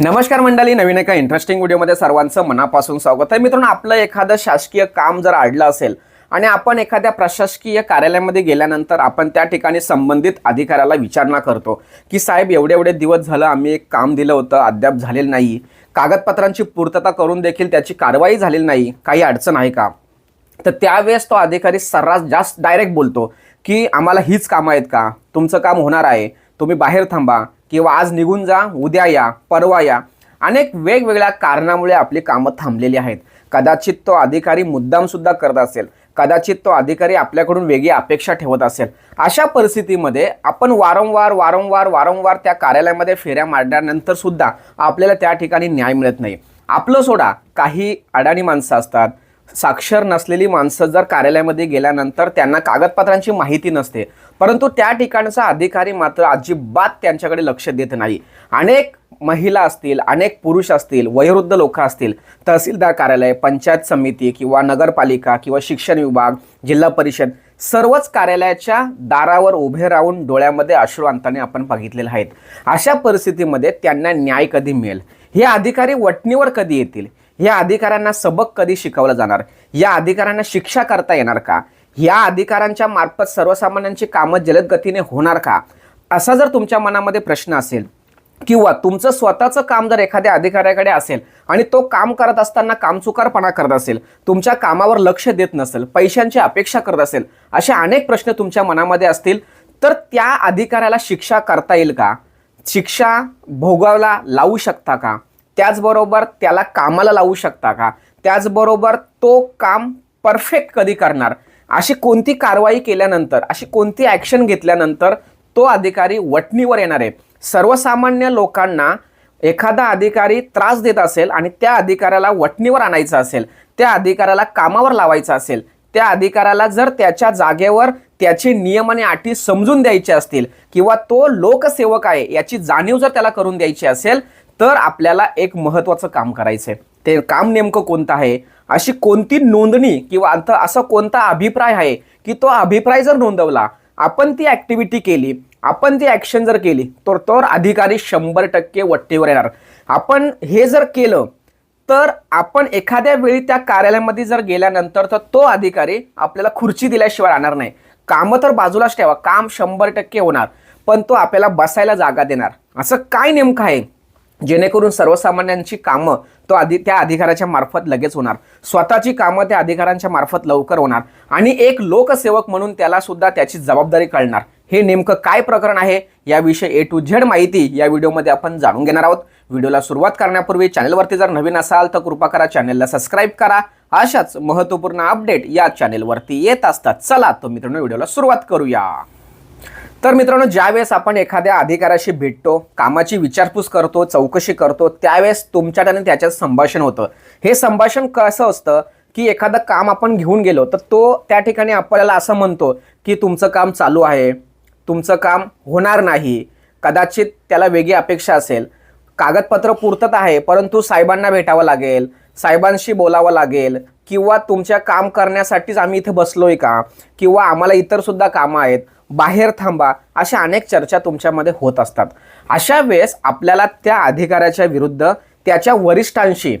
नमस्कार मंडळी नवीन एका इंटरेस्टिंग व्हिडिओमध्ये सर्वांचं मनापासून स्वागत आहे. मित्रांनो आपलं एखादं शासकीय काम जर अडलं असेल आणि आपण एखाद्या प्रशासकीय कार्यालयामध्ये गेल्यानंतर आपण त्या ठिकाणी संबंधित अधिकाऱ्याला विचारणा करतो की साहेब एवढे एवढे दिवस झालं आम्ही एक काम दिलं होतं अद्याप झालेलं नाही. कागदपत्रांची पूर्तता करून देखील त्याची कारवाई झालेली नाही. काही अडचण आहे का? तर त्यावेळेस तो अधिकारी सर्रास जास्त डायरेक्ट बोलतो की आम्हाला हीच कामं आहेत का? तुमचं काम होणार आहे. तुम्ही बाहेर थांबा. किंवा आज निघून जा उद्या या परवा या. अनेक वेगवेगळ्या कारणामुळे आपली कामं थांबलेली आहेत. कदाचित तो अधिकारी मुद्दामसुद्धा करत असेल. कदाचित तो अधिकारी आपल्याकडून वेगळी अपेक्षा ठेवत असेल. अशा परिस्थितीमध्ये आपण वारंवार वारंवार वारंवार त्या कार्यालयामध्ये फेऱ्या मारल्यानंतर सुद्धा आपल्याला त्या ठिकाणी न्याय मिळत नाही. आपलं सोडा काही अडाणी माणसं असतात साक्षर नसलेली माणसं जर कार्यालयामध्ये गेल्यानंतर त्यांना कागदपत्रांची माहिती नसते. परंतु त्या ठिकाणचा अधिकारी मात्र अजिबात त्यांच्याकडे लक्ष देत नाही. अनेक महिला असतील अनेक पुरुष असतील वयोवृद्ध लोक असतील तहसीलदार कार्यालय पंचायत समिती किंवा नगरपालिका किंवा शिक्षण विभाग जिल्हा परिषद सर्वच कार्यालयाच्या दारावर उभे राहून डोळ्यामध्ये अश्रू अंताने आपण बघितलेले आहेत. अशा परिस्थितीमध्ये त्यांना न्याय कधी मिळेल? हे अधिकारी वटणीवर कधी येतील? या अधिकाऱ्यांना सबक कधी शिकवलं जाणार? या अधिकाऱ्यांना शिक्षा करता येणार का? या अधिकाऱ्यांच्या मार्फत सर्वसामान्यांची कामं जलद गतीने होणार का? असा जर तुमच्या मनामध्ये प्रश्न असेल किंवा तुमचं स्वतःचं काम जर एखाद्या अधिकाऱ्याकडे असेल आणि तो काम करत असताना कामचुकारपणा करत असेल तुमच्या कामावर लक्ष देत नसेल पैशांची अपेक्षा करत असेल असे अनेक प्रश्न तुमच्या मनामध्ये असतील तर त्या अधिकाऱ्याला शिक्षा करता येईल का? शिक्षा भोगावला लावू शकता का? त्याचबरोबर त्याला कामाला लावू शकता का? त्याचबरोबर तो काम परफेक्ट कधी करणार? अशी कोणती कारवाई केल्यानंतर अशी कोणती ॲक्शन घेतल्यानंतर तो अधिकारी वटणीवर येणार आहे. सर्वसामान्य लोकांना एखादा अधिकारी त्रास देत असेल आणि त्या अधिकाऱ्याला वटणीवर आणायचं असेल त्या अधिकाऱ्याला कामावर लावायचं असेल त्या अधिकाऱ्याला जर त्याच्या जागेवर त्याचे नियम आणि अटी समजून द्यायचे असतील किंवा तो लोकसेवक आहे याची जाणीव जर त्याला करून द्यायची असेल तर आपल्याला एक महत्त्वाचं काम करायचं आहे ते काम नेमकं कोणतं आहे? अशी कोणती नोंदणी किंवा अंत असा कोणता अभिप्राय आहे की तो अभिप्राय जर नोंदवला आपण ती ॲक्टिव्हिटी केली आपण ती ॲक्शन जर केली तर तर अधिकारी शंभर टक्के वट्टीवर येणार. आपण हे जर केलं तर आपण एखाद्या वेळी त्या कार्यालयामध्ये जर गेल्यानंतर तर तो अधिकारी आपल्याला खुर्ची दिल्याशिवाय राहणार नाही. कामं तर बाजूलाच ठेवा काम शंभर टक्के होणार पण तो आपल्याला बसायला जागा देणार. असं काय नेमकं आहे? जेणेकरून सर्वसामान्यांची कामं तो आधी त्या अधिकाऱ्याच्या मार्फत लगेच होणार. स्वतःची कामं त्या अधिकाऱ्यांच्या मार्फत लवकर होणार आणि एक लोकसेवक म्हणून त्याला सुद्धा त्याची जबाबदारी कळणार. हे नेमकं काय प्रकरण आहे? याविषयी ए टू झेड माहिती या व्हिडिओमध्ये आपण जाणून घेणार आहोत. व्हिडिओला सुरुवात करण्यापूर्वी चॅनलवरती जर नवीन असाल तर कृपा करा चॅनलला सबस्क्राईब करा. अशाच महत्त्वपूर्ण अपडेट या चॅनेलवरती येत असतात. चला तर मित्रांनो व्हिडिओला सुरुवात करूया. तर मित्रांनो ज्यावेळेस आपण एखाद्या अधिकाऱ्याशी भेटतो कामाची विचारपूस करतो चौकशी करतो त्यावेळेस तुमच्यात आणि त्याच्यात संभाषण होतं. हे संभाषण कसं असतं की एखादं काम आपण घेऊन गेलो तर तो त्या ठिकाणी आपल्याला असं म्हणतो की तुमचं काम चालू आहे तुमचं काम होणार नाही कदाचित त्याला वेगळी अपेक्षा असेल. कागदपत्र पुरतत आहे परंतु साहेबांना भेटावं लागेल साहेबांशी बोलावं लागेल किंवा तुमच्या काम करण्यासाठीच आम्ही इथे बसलोय का? किंवा आम्हाला इतर सुद्धा कामं आहेत. बाहेर थांबा अशा अनेक चर्चा तुमच्यामध्ये होत असतात. अशा वेळेस आपल्याला त्या अधिकाऱ्याच्या विरुद्ध त्याच्या वरिष्ठांशी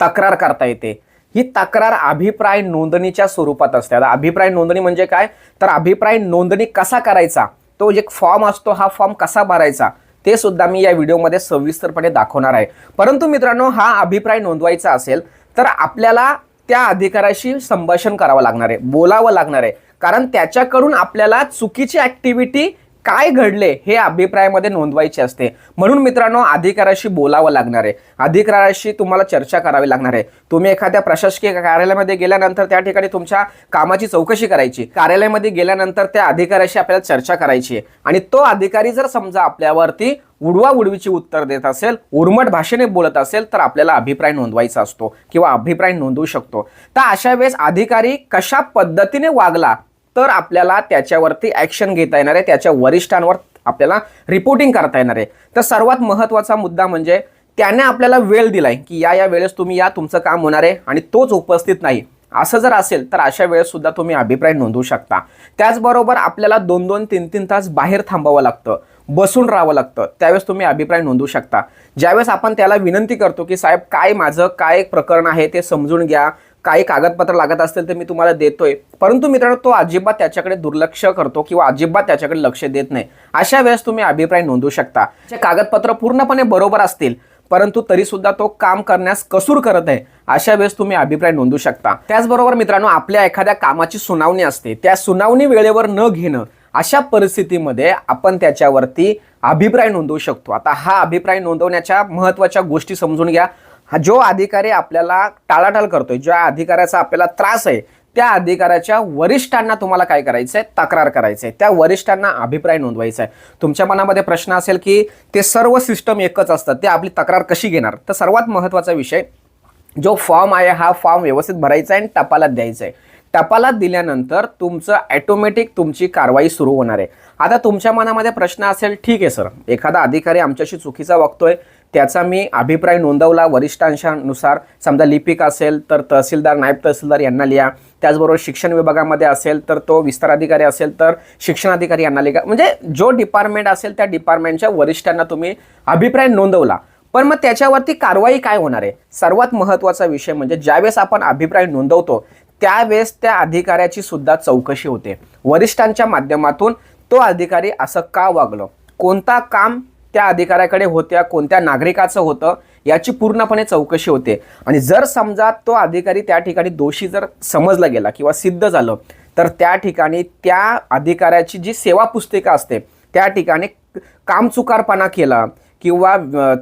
तक्रार करता येते. ही तक्रार अभिप्राय नोंदणीच्या स्वरूपात असते. आता अभिप्राय नोंदणी म्हणजे काय? तर अभिप्राय नोंदणी कसा करायचा? तो एक फॉर्म असतो हा फॉर्म कसा भरायचा? ते सुद्धा मी या व्हिडिओमध्ये सविस्तरपणे दाखवणार आहे. परंतु मित्रांनो हा अभिप्राय नोंदवायचा असेल तर आपल्याला त्या अधिकाऱ्याशी संभाषण करावं लागणार आहे बोलावं लागणार आहे. कारण त्याच्याकडून आपल्याला चुकीची ऍक्टिव्हिटी काय घडले हे अभिप्रायामध्ये नोंदवायचे असते. म्हणून मित्रांनो अधिकाऱ्याशी बोलावं लागणार आहे. अधिकाऱ्याशी तुम्हाला चर्चा करावी लागणार आहे. तुम्ही एखाद्या प्रशासकीय कार्यालयामध्ये गेल्यानंतर त्या ठिकाणी तुमच्या कामाची चौकशी करायची. कार्यालयामध्ये गेल्यानंतर त्या अधिकाऱ्याशी आपल्याला चर्चा करायची आहे. आणि तो अधिकारी जर समजा आपल्यावरती उडवा उडवीची उत्तर देत असेल उर्मट भाषेने बोलत असेल तर आपल्याला अभिप्राय नोंदवायचा असतो किंवा अभिप्राय नोंदवू शकतो. तर अशा वेळेस अधिकारी कशा पद्धतीने वागला तर आपल्याला त्याच्यावरती ॲक्शन घेता येणार आहे त्याच्या वरिष्ठांवर आपल्याला रिपोर्टिंग करता येणार आहे. तर सर्वात महत्त्वाचा मुद्दा म्हणजे त्याने आपल्याला वेळ दिलाय की या या वेळेस तुम्ही या तुमचं काम होणार आहे आणि तोच उपस्थित नाही. असं जर असेल तर अशा वेळेस सुद्धा तुम्ही अभिप्राय नोंदवू शकता. त्याचबरोबर आपल्याला दोन दोन तीन तीन तास बाहेर थांबावं लागतं बसून राहावं लागतं. त्यावेळेस तुम्ही अभिप्राय नोंदवू शकता. ज्यावेळेस आपण त्याला विनंती करतो की साहेब काय माझं काय प्रकरण आहे ते समजून घ्या. काही कागदपत्र लागत असतील तर मी तुम्हाला देतोय. परंतु मित्रांनो तो अजिबात त्याच्याकडे दुर्लक्ष करतो किंवा अजिबात त्याच्याकडे लक्ष देत नाही. अशा वेळेस तुम्ही अभिप्राय नोंदवू शकता. जे कागदपत्र पूर्णपणे बरोबर असतील परंतु तरी सुद्धा तो काम करण्यास कसूर करत आहे अशा वेळेस तुम्ही अभिप्राय नोंदवू शकता. त्याचबरोबर मित्रांनो आपल्या एखाद्या कामाची सुनावणी असते. त्या सुनावणी वेळेवर न घेणं अशा परिस्थितीमध्ये आपण त्याच्यावरती अभिप्राय नोंदवू शकतो. आता हा अभिप्राय नोंदवण्याच्या महत्त्वाच्या गोष्टी समजून घ्या. हा जो अधिकारी आपल्याला टाळाटाळ करतोय ज्या अधिकाऱ्याचा आपल्याला त्रास आहे त्या अधिकाऱ्याच्या वरिष्ठांना तुम्हाला काय करायचं आहे तक्रार करायचं आहे त्या वरिष्ठांना अभिप्राय नोंदवायचा आहे तुमच्या मनामध्ये प्रश्न असेल की ते सर्व सिस्टम एकच असतात ते आपली तक्रार कशी घेणार? तर सर्वात महत्त्वाचा विषय जो फॉर्म आहे हा फॉर्म व्यवस्थित भरायचा आहे आणि टपालात द्यायचा आहे टपालात दिल्यानंतर तुमचं ॲटोमॅटिक तुमची कारवाई सुरू होणार आहे आता तुमच्या मनामध्ये प्रश्न असेल ठीक आहे सर. एखादा अधिकारी आमच्याशी चुकीचा वागतोय त्याचा मी अभिप्राय नोंदवला वरिष्ठांशानुसार. समजा लिपिक असेल तर तहसीलदार नायब तहसीलदार यांना लिहा. त्याचबरोबर शिक्षण विभागामध्ये असेल तर तो विस्तार अधिकारी असेल तर शिक्षण अधिकारी यांना लिहा. म्हणजे जो डिपार्टमेंट असेल त्या डिपार्टमेंटच्या वरिष्ठांना तुम्ही अभिप्राय नोंदवला. पण मग त्याच्यावरती कारवाई काय होणार आहे? सर्वात महत्त्वाचा विषय म्हणजे ज्यावेळेस आपण अभिप्राय नोंदवतो त्यावेळेस त्या अधिकाऱ्याची सुद्धा चौकशी होते. वरिष्ठांच्या माध्यमातून तो अधिकारी असं का वागलं? कोणता काम त्या अधिकाऱ्याकडे होत्या कोणत्या नागरिकाचं होतं याची पूर्णपणे चौकशी होते. आणि जर समजा तो अधिकारी त्या ठिकाणी दोषी जर समजला गेला किंवा सिद्ध झालं तर त्या ठिकाणी त्या अधिकाऱ्याची जी सेवा पुस्तिका असते त्या ठिकाणी कामचुकारपणा केला किंवा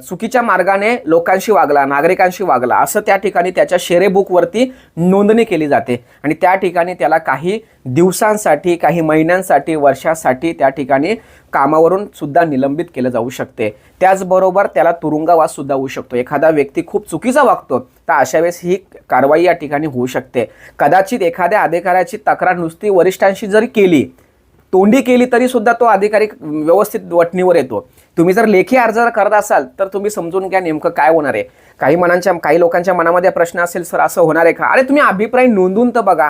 चुकीच्या मार्गाने लोकांशी वागला नागरिकांशी वागला असं त्या ठिकाणी त्याच्या शेरेबुकवरती नोंदणी केली जाते. आणि त्या ठिकाणी त्याला काही दिवसांसाठी काही महिन्यांसाठी वर्षासाठी त्या ठिकाणी कामावरून सुद्धा निलंबित केलं जाऊ शकते. त्याचबरोबर त्याला तुरुंगवास सुद्धा होऊ शकतो. एखादा व्यक्ती खूप चुकीचा वागतो तर अशा वेळेस ही कारवाई या ठिकाणी होऊ शकते. कदाचित एखाद्या अधिकाऱ्याची तक्रार नुसती वरिष्ठांशी जरी केली तोंडी केली तरी सुद्धा तो अधिकारी व्यवस्थित वटणीवर येतो. तुम्ही जर लेखी अर्ज जर करत असाल तर तुम्ही समजून घ्या नेमकं काय होणार आहे. काही मनांच्या काही लोकांच्या मनामध्ये प्रश्न असेल सर असं होणार आहे का? अरे तुम्ही अभिप्राय नोंदून तर बघा.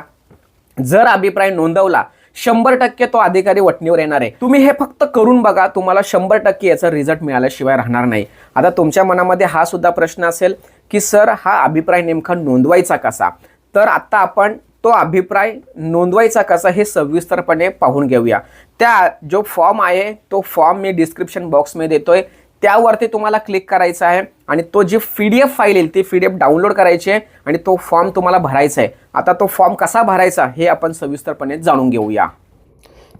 जर अभिप्राय नोंदवला शंभर टक्के तो अधिकारी वटणीवर येणार आहे. तुम्ही हे फक्त करून बघा तुम्हाला शंभर टक्के याचा रिझल्ट मिळाल्याशिवाय राहणार नाही. आता तुमच्या मनामध्ये हा सुद्धा प्रश्न असेल की सर हा अभिप्राय नेमका नोंदवायचा कसा? तर आता आपण तो अभिप्राय नोंदवायचा कसा हे सविस्तरपणे पाहून घेऊया. त्या जो फॉर्म आहे तो फॉर्म मी डिस्क्रिप्शन बॉक्समध्ये देतोय. त्यावरती तुम्हाला क्लिक करायचं आहे आणि तो G P D F file येईल ती पी डी एफ डाउनलोड करायची आहे आणि तो फॉर्म तुम्हाला भरायचा आहे. आता तो फॉर्म कसा भरायचा हे आपण सविस्तरपणे जाणून घेऊया.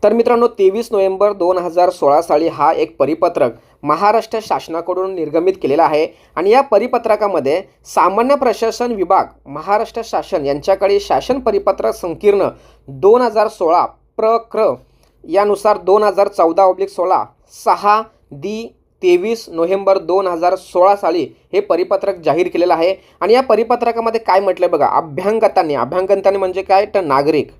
तर मित्रांनो तेवीस नोव्हेंबर दोन हजार सोळा साली हा एक परिपत्रक महाराष्ट्र शासनाकडून निर्गमित केलेला आहे. आणि या परिपत्रकामध्ये सामान्य प्रशासन विभाग महाराष्ट्र शासन यांच्याकडे शासन परिपत्रक संकीर्ण दोन हजार सोळा प्रक्र यानुसार दोन हजार चौदा ऑब्लिक सोळा सहा दी तेवीस नोव्हेंबर दोन हजार सोळा साली हे परिपत्रक जाहीर केलेलं आहे. आणि या परिपत्रकामध्ये काय म्हटलं बघा अभ्यांगतांनी अभ्यांगतांनी म्हणजे काय? तर नागरिक.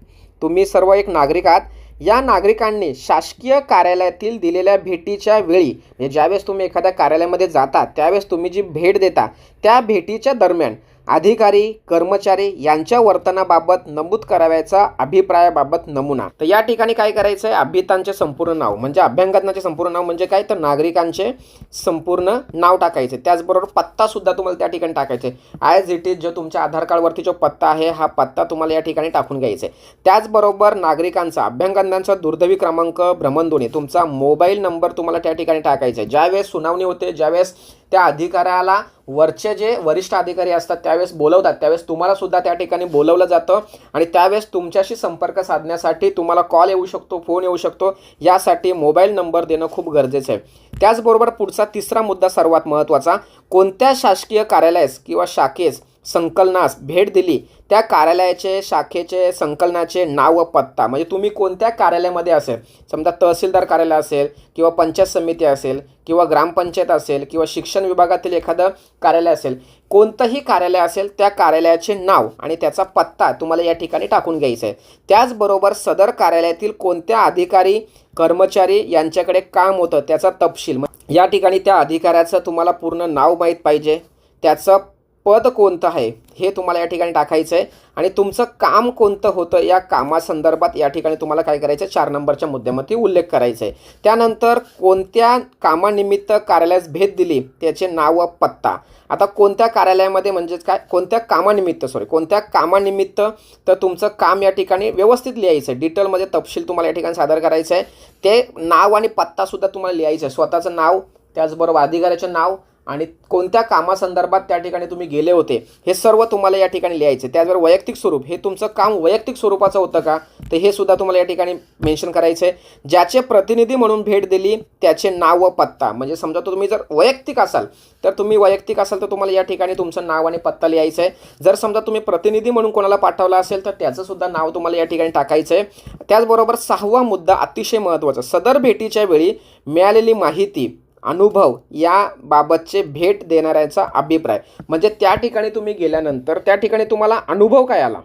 तुम्ही सर्व एक नागरिक आहात. या नागरिकांनी शासकीय कार्यालयातील दिलेल्या भेटीच्या वेळी म्हणजे ज्यावेळेस तुम्ही एखाद्या कार्यालयामध्ये जाता त्यावेळेस तुम्ही जी भेट देता त्या भेटीच्या दरम्यान अधिकारी कर्मचारी यांच्या वर्तनाबाबत नमूद करावयाचा अभिप्रायाबाबत नमुना. तर या ठिकाणी काय करायचं आहे अभितांचे संपूर्ण नाव म्हणजे अभ्यंगतांचे संपूर्ण नाव म्हणजे काय? तर नागरिकांचे संपूर्ण नाव टाकायचे. त्याचबरोबर पत्तासुद्धा तुम्हाला त्या ठिकाणी टाकायचे. ॲज इट इज जो तुमच्या आधार कार्डवरती जो पत्ता आहे हा पत्ता तुम्हाला या ठिकाणी टाकून घ्यायचा. आहे त्याचबरोबर नागरिकांचा अभ्यंगतांचा दुर्दैवी क्रमांक भ्रमणध्वनी तुमचा मोबाईल नंबर तुम्हाला त्या ठिकाणी टाकायचा. आहे ज्यावेळेस सुनावणी होते ज्यावेळेस त्या अधिकाऱ्याला वरचे जे वरिष्ठ अधिकारी असतात त्यावेळेस बोलवतात. त्यावेळेस तुम्हाला सुद्धा त्या ठिकाणी बोलवलं जातं आणि त्यावेळेस तुमच्याशी संपर्क साधण्यासाठी तुम्हाला कॉल येऊ शकतो फोन येऊ शकतो. यासाठी मोबाईल नंबर देणं खूप गरजेचं आहे. त्याचबरोबर पुढचा तिसरा मुद्दा सर्वात महत्त्वाचा कोणत्या शासकीय कार्यालयास किंवा शाखेस संकलनास भेट दिली त्या कार्यालयाचे शाखेचे संकलनाचे नाव व पत्ता. म्हणजे तुम्ही कोणत्या कार्यालयामध्ये असेल समजा तहसीलदार कार्यालय असेल किंवा पंचायत समिती असेल किंवा ग्रामपंचायत असेल किंवा शिक्षण विभागातील एखादं कार्यालय असेल कोणतंही कार्यालय असेल त्या कार्यालयाचे नाव आणि त्याचा पत्ता तुम्हाला या ठिकाणी टाकून घ्यायचा आहे. त्याचबरोबर सदर कार्यालयातील कोणत्या अधिकारी कर्मचारी यांच्याकडे काम होतं त्याचा तपशील. या ठिकाणी त्या अधिकाऱ्याचं तुम्हाला पूर्ण नाव माहीत पाहिजे. त्याचं पद कोणतं आहे? हे तुम्हाला या ठिकाणी टाकायचं आहे आणि तुमचं काम कोणतं होतं? या कामासंदर्भात या ठिकाणी तुम्हाला काय करायचं आहे चार नंबरच्या मुद्द्यामध्ये उल्लेख करायचा आहे त्यानंतर कोणत्या कामानिमित्त कार्यालयास भेट दिली? त्याचे नाव व पत्ता. आता कोणत्या कार्यालयामध्ये म्हणजेच काय? कोणत्या कामानिमित्त सॉरी कोणत्या कामानिमित्त तर तुमचं काम या ठिकाणी व्यवस्थित लिहायचं आहे डिटेलमध्ये तपशील तुम्हाला या ठिकाणी सादर करायचं आहे ते नाव आणि पत्तासुद्धा तुम्हाला लिहायचं आहे स्वतःचं नाव त्याचबरोबर अधिकाऱ्याचं नाव आणि कोणत्या कामासंदर्भात त्या ठिकाणी तुम्ही गेले होते हे सर्व तुम्हाला या ठिकाणी लिहायचे त्याचबरोबर वैयक्तिक स्वरूप हे तुमचं काम वैयक्तिक स्वरूपाचं होतं का? तर हे सुद्धा तुम्हाला या ठिकाणी मेन्शन करायचं आहे. ज्याचे प्रतिनिधी म्हणून भेट दिली त्याचे नाव व पत्ता. म्हणजे समजा तुम्ही जर वैयक्तिक असाल तर तुम्ही वैयक्तिक असाल तर तुम्हाला या ठिकाणी तुमचं नाव आणि पत्ता लिहायचं आहे. जर समजा तुम्ही प्रतिनिधी म्हणून कोणाला पाठवला असेल तर त्याचं सुद्धा नाव तुम्हाला या ठिकाणी टाकायचं आहे. त्याचबरोबर सहावा मुद्दा अतिशय महत्त्वाचा सदर भेटीच्या वेळी मिळालेली माहिती अनुभव याबाबतचे भेट देणाऱ्याचा अभिप्राय. म्हणजे त्या ठिकाणी तुम्ही गेल्यानंतर त्या ठिकाणी तुम्हाला अनुभव काय आला?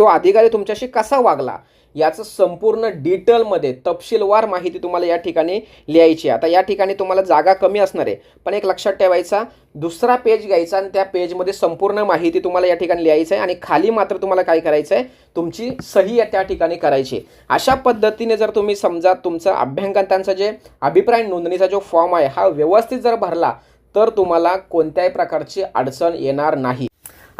तो अधिकारी तुमच्याशी कसा वागला याचं संपूर्ण डिटेलमध्ये तपशीलवार माहिती तुम्हाला या ठिकाणी लिहायची आहे. आता या ठिकाणी तुम्हाला जागा कमी असणार आहे पण एक लक्षात ठेवायचा दुसरा पेज घ्यायचा आणि त्या पेजमध्ये संपूर्ण माहिती तुम्हाला या ठिकाणी लिहायचं आहे आणि खाली मात्र तुम्हाला काय करायचं आहे तुमची सही त्या ठिकाणी करायची आहे. अशा पद्धतीने जर तुम्ही समजा तुमचं अभ्यंगतांचा जे अभिप्राय नोंदणीचा जो फॉर्म आहे हा व्यवस्थित जर भरला तर तुम्हाला कोणत्याही प्रकारची अडचण येणार नाही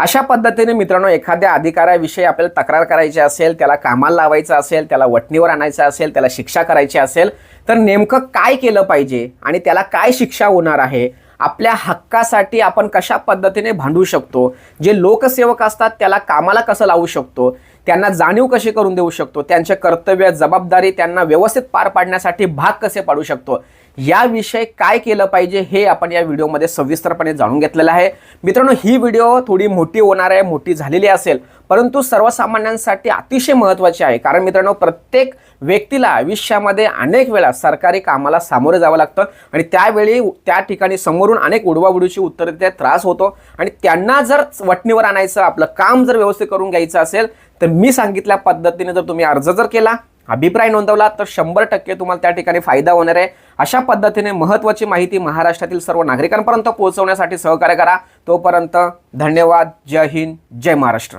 अशा पद्धतीने मित्रांनो एखाद्या अधिकाऱ्याविषयी आपल्याला तक्रार करायची असेल त्याला कामाला लावायचं असेल त्याला वटणीवर आणायचं असेल त्याला शिक्षा करायची असेल तर नेमकं काय केलं पाहिजे आणि त्याला काय शिक्षा होणार आहे? आपल्या हक्कासाठी आपण कशा पद्धतीने भांडू शकतो? जे लोकसेवक असतात त्याला कामाला कसं लावू शकतो? त्यांना जाणीव कशी करून देऊ शकतो? त्यांचे कर्तव्य जबाबदारी त्यांना व्यवस्थित पार पाडण्यासाठी भाग कसे पाडू शकतो? याविषयी काय केलं पाहिजे हे आपण या व्हिडिओमध्ये सविस्तरपणे जाणून घेतलेलं आहे. मित्रांनो ही व्हिडिओ थोडी मोठी होणार आहे मोठी झालेली असेल परंतु सर्वसामान्यांसाठी अतिशय महत्त्वाची आहे. कारण मित्रांनो प्रत्येक व्यक्तीला आयुष्यामध्ये अनेक वेळा सरकारी कामाला सामोरं जावं लागतं आणि त्यावेळी त्या ठिकाणी समोरून अनेक उडवाउडीची उत्तरं देत त्रास होतो. आणि त्यांना जर वटणीवर आणायचं आपलं काम जर व्यवस्थित करून घ्यायचं असेल तर मी सांगितल्या पद्धतीने जर तुम्ही अर्ज जर केला अभिप्राय नोंदवला तर शंभर टक्के तुम्हाला त्या ठिकाणी फायदा होणार आहे. अशा पद्धतीने महत्त्वाची माहिती महाराष्ट्रातील सर्व नागरिकांपर्यंत पोहोचवण्यासाठी सहकार्य करा. तोपर्यंत धन्यवाद. जय हिंद. जय महाराष्ट्र.